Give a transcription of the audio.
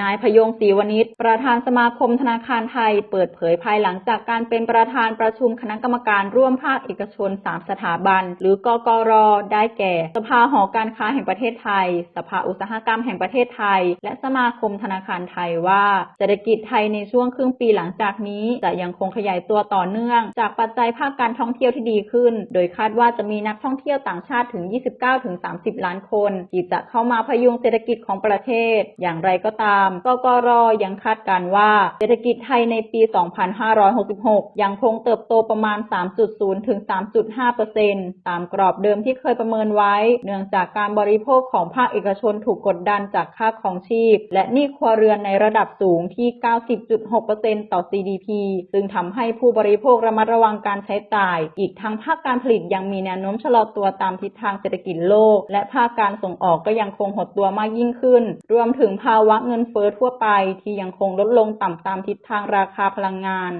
นายพยงศรีวณิชประธานสมาคมธนาคารไทย เปิดเผยภายหลังจากการเป็นประธานประชุมคณะกรรมการร่วมภาคเอกชน 3 สถาบัน หรือกกร ได้แก่ สภาหอการค้าแห่งประเทศไทย สภาอุตสาหกรรมแห่งประเทศไทย และสมาคมธนาคารไทยว่าเศรษฐกิจไทยในช่วงครึ่งปีหลังจากนี้จะยังคงขยายตัวต่อเนื่อง จากปัจจัยภาคการท่องเที่ยวที่ดีขึ้น โดยคาดว่าจะมีนักท่องเที่ยวต่างชาติถึง 29-30 ล้านคนที่จะเข้ามาพยุงเศรษฐกิจของประเทศ อย่างไรก็ตามกกรยังคาดการว่า เศรษฐกิจไทยในปี 2566 ยังคงเติบโตประมาณ 3.0 ถึง 3.5%ตามกรอบเดิมที่เคยประเมินไว้ เนื่องจากการบริโภคของภาคเอกชนถูกกดดันจากค่าของชีพ และหนี้ครัวเรือนในระดับสูงที่ 90.6%ต่อ GDP ซึ่งทำให้ผู้บริโภคระมัดระวังการใช้จ่าย อีกทั้งภาคการผลิตยังมีแนวโน้มชะลอตัวตามทิศทางเศรษฐกิจโลก และภาคการส่งออกก็ยังคงหดตัวมากยิ่งขึ้น รวมถึงภาวะเงินเฟ้อทั่วไปที่ยังคงลดลงต่ำตามทิศทางราคาพลังงาน